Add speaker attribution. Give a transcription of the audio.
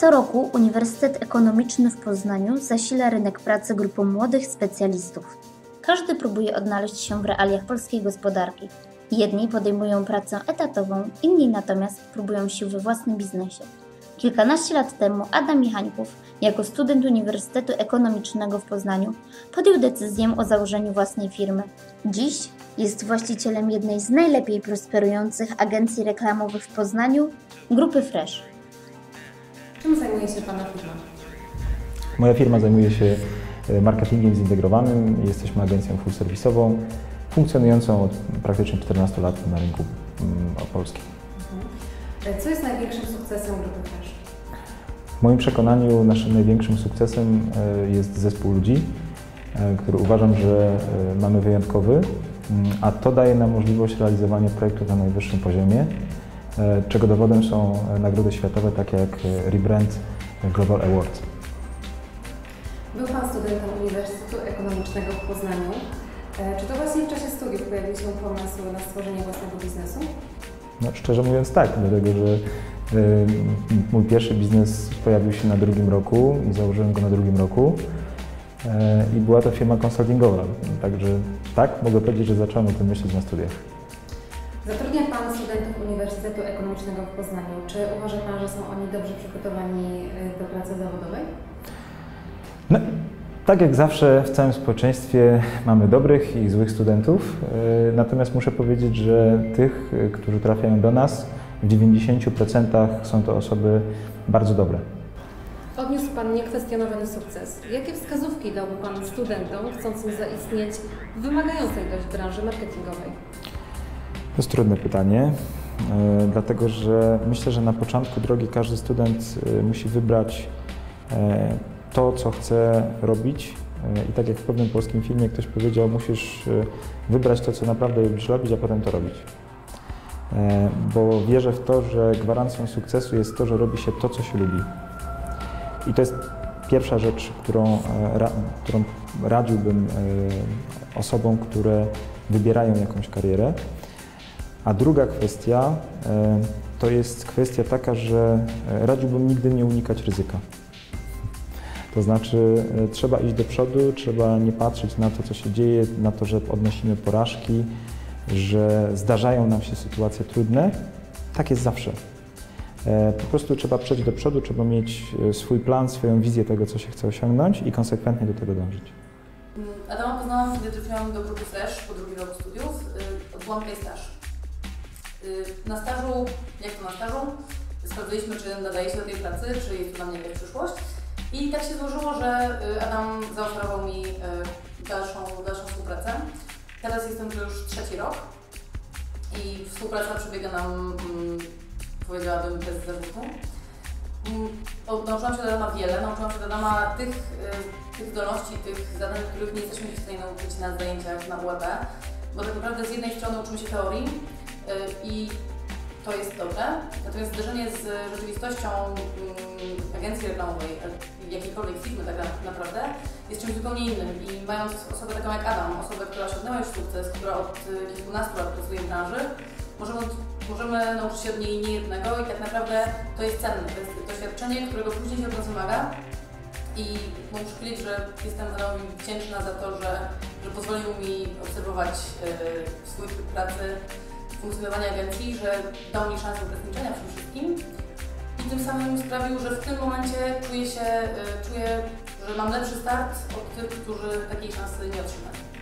Speaker 1: Co roku Uniwersytet Ekonomiczny w Poznaniu zasila rynek pracy grupą młodych specjalistów. Każdy próbuje odnaleźć się w realiach polskiej gospodarki. Jedni podejmują pracę etatową, inni natomiast próbują sił we własnym biznesie. Kilkanaście lat temu Adam Michańków, jako student Uniwersytetu Ekonomicznego w Poznaniu, podjął decyzję o założeniu własnej firmy. Dziś jest właścicielem jednej z najlepiej prosperujących agencji reklamowych w Poznaniu, grupy Fresh.
Speaker 2: Czym zajmuje się Pana firma?
Speaker 3: Moja firma zajmuje się e, marketingiem zintegrowanym. Jesteśmy agencją full serwisową, funkcjonującą od praktycznie 14 lat na rynku mm, polskim.
Speaker 2: Mhm. Co jest największym sukcesem grupy Fresh?
Speaker 3: W moim przekonaniu naszym największym sukcesem e, jest zespół ludzi, e, który uważam, że mamy wyjątkowy, mm, a to daje nam możliwość realizowania projektów na najwyższym poziomie, czego dowodem są nagrody światowe takie jak Rebrand Global Awards.
Speaker 2: Był Pan studentem Uniwersytetu Ekonomicznego w Poznaniu. E, czy to właśnie w czasie studiów pojawił się pomysł na stworzenie własnego biznesu?
Speaker 3: No, szczerze mówiąc tak, dlatego że mój pierwszy biznes pojawił się na drugim roku i założyłem go na drugim roku i była to firma konsultingowa. Także tak, mogę powiedzieć, że zacząłem o tym myśleć na studiach.
Speaker 2: Zatrudnia Uniwersytetu Ekonomicznego w Poznaniu. Czy uważa Pan, że są oni dobrze przygotowani y, do pracy zawodowej?
Speaker 3: No, tak jak zawsze w całym społeczeństwie mamy dobrych i złych studentów, y, natomiast muszę powiedzieć, że tych, y, którzy trafiają do nas, w 90% są to osoby bardzo dobre.
Speaker 2: Odniósł Pan niekwestionowany sukces. Jakie wskazówki dałby Pan studentom chcącym zaistnieć w wymagającej dość branży marketingowej?
Speaker 3: To jest trudne pytanie, dlatego że myślę, że na początku drogi każdy student musi wybrać to, co chcę robić. E, I tak jak w pewnym polskim filmie ktoś powiedział, musisz e, wybrać to, co naprawdę lubisz robić, a potem to robić. E, bo wierzę w to, że gwarancją sukcesu jest to, że robi się to, co się lubi. I to jest pierwsza rzecz, którą, którą radziłbym osobom, które wybierają jakąś karierę. A druga kwestia to jest kwestia taka, że radziłbym nigdy nie unikać ryzyka. To znaczy e, trzeba iść do przodu, trzeba nie patrzeć na to, co się dzieje, na to, że odnosimy porażki, że zdarzają nam się sytuacje trudne. Tak jest zawsze. E, po prostu trzeba przejść do przodu, trzeba mieć e, swój plan, swoją wizję tego, co się chce osiągnąć i konsekwentnie do tego dążyć.
Speaker 4: Mm, Adama poznałam, kiedy trafiłam do grupy Fresh po drugim roku studiów. Odbyłam tutaj staż. Na stażu, jak to na stażu, sprawdziliśmy, czy nadaje się do tej pracy, czy jest dla mnie jakaś przyszłość. I tak się złożyło, że y, Adam zaoferował mi y, dalszą, dalszą współpracę. Teraz jestem tu już trzeci rok i współpraca przebiega nam, mm, powiedziałabym, bez zarzutu. Mm, nauczyłam się od Adama wiele, nauczyłam się od Adama tych, y, tych zdolności, tych zadań, których nie jesteśmy w stanie nauczyć na zajęciach na UEB, bo tak naprawdę z jednej strony uczymy się teorii i to jest dobre, natomiast zderzenie z rzeczywistością mm, agencji reklamowej, jakiejkolwiek firmy tak naprawdę, jest czymś zupełnie innym. I mając osobę taką jak Adam, osobę, która osiągnęła już sukces, która od y, kilkunastu lat pracuje w branży, możemy, możemy nauczyć się od niej nie jednego i tak naprawdę to jest cenne, to jest doświadczenie, którego później się od nas wymaga. I muszę powiedzieć, że jestem Adamowi wdzięczna za to, że, że pozwolił mi obserwować yy, swój tryb pracy, funkcjonowania agencji, że dał mi szansę uczestniczenia tym wszystkim i tym samym sprawił, że w tym momencie czuję się, y, czuję, że mam lepszy start od tych, którzy takiej szansy nie otrzymają.